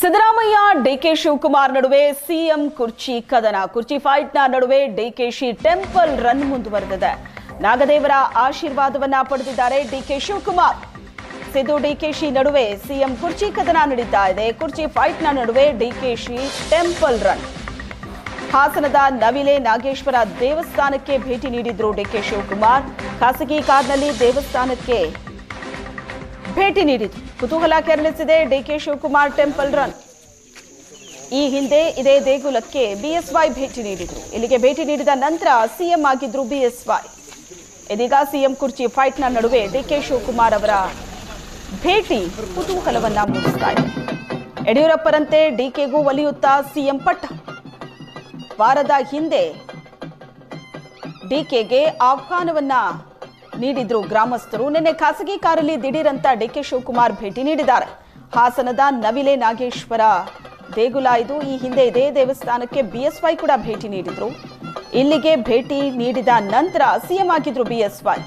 Siddaramaiah DK Shivakumar ನಡುವೆ CM ಕುರ್ಚಿ ಕದನ. ಕುರ್ಚಿ ಫೈಟ್ನ ನಡುವೆ ಡಿಕೆಶಿ ಟೆಂಪಲ್ ರನ್ ಮುಂದುವರೆದಿದೆ. ನಾಗದೇವರ ಆಶೀರ್ವಾದವನ್ನ ಪಡೆದಿದ್ದಾರೆ ಡಿಕೆ ಶಿವಕುಮಾರ್. ಸಿದ್ದು ಡಿಕೆಶಿ ನಡುವೆ ಸಿಎಂ ಕುರ್ಚಿ ಕದನ ನಡೀತಾ ಇದೆ. ಕುರ್ಚಿ ಫೈಟ್ನ ನಡುವೆ ಡಿಕೆಶಿ ಟೆಂಪಲ್ ರನ್. ಹಾಸನದ ನವಿಲೆ ನಾಗೇಶ್ವರ ದೇವಸ್ಥಾನಕ್ಕೆ ಭೇಟಿ ನೀಡಿದ್ರು ಡಿಕೆ ಶಿವಕುಮಾರ್. ಖಾಸಗಿ ಕಾರ್ನಲ್ಲಿ ದೇವಸ್ಥಾನಕ್ಕೆ ಭೇಟಿ ನೀಡಿತು. ಕುತೂಹಲ ಕೆರಳಿಸಿದೆ ಡಿಕೆ ಶಿವಕುಮಾರ್ ಟೆಂಪಲ್ ರನ್. ಈ ಹಿಂದೆ ಇದೇ ದೇಗುಲಕ್ಕೆ ಬಿಎಸ್ವೈ ಭೇಟಿ ನೀಡಿದ್ರು. ಇಲ್ಲಿಗೆ ಭೇಟಿ ನೀಡಿದ ನಂತರ ಸಿಎಂ ಆಗಿದ್ರು ಬಿಎಸ್ವೈ ಇದೀಗ ಸಿಎಂ ಕುರ್ಚಿ ಫೈಟ್ನ ನಡುವೆ ಡಿಕೆ ಶಿವಕುಮಾರ್ ಅವರ ಭೇಟಿ ಕುತೂಹಲವನ್ನ ಮೂಡಿಸ್ತಾ ಇದೆ. ಯಡಿಯೂರಪ್ಪರಂತೆ ಡಿಕೆಗೂ ಒಲಿಯುತ್ತಾ ಸಿಎಂ ಪಟ್ಟ. ವಾರದ ಹಿಂದೆ ಡಿಕೆಗೆ ಆಹ್ವಾನವನ್ನ ನೀಡಿದ್ರು ಗ್ರಾಮಸ್ಥರು. ನಿನ್ನೆ ಖಾಸಗಿ ಕಾರಲ್ಲಿ ದಿಢೀರಂತ ಡಿಕೆ ಶಿವಕುಮಾರ್ ಭೇಟಿ ನೀಡಿದ್ದಾರೆ. ಹಾಸನದ ನವಿಲೆ ನಾಗೇಶ್ವರ ದೇಗುಲ ಇದು. ಈ ಹಿಂದೆ ಇದೇ ದೇವಸ್ಥಾನಕ್ಕೆ ಬಿಎಸ್ವೈ ಕೂಡ ಭೇಟಿ ನೀಡಿದ್ರು. ಇಲ್ಲಿಗೆ ಭೇಟಿ ನೀಡಿದ ನಂತರ ಸಿಎಂ ಆಗಿದ್ರು ಬಿಎಸ್ವೈ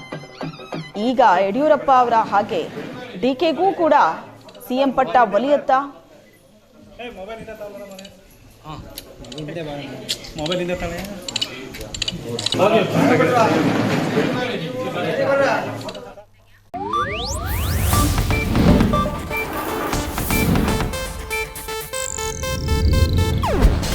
ಈಗ ಯಡಿಯೂರಪ್ಪ ಅವರ ಹಾಗೆ ಡಿಕೆಗೂ ಕೂಡ ಸಿಎಂ ಪಟ್ಟ ಒಲಿಯುತ್ತಾ. ಮೊಬೈಲಿಂದ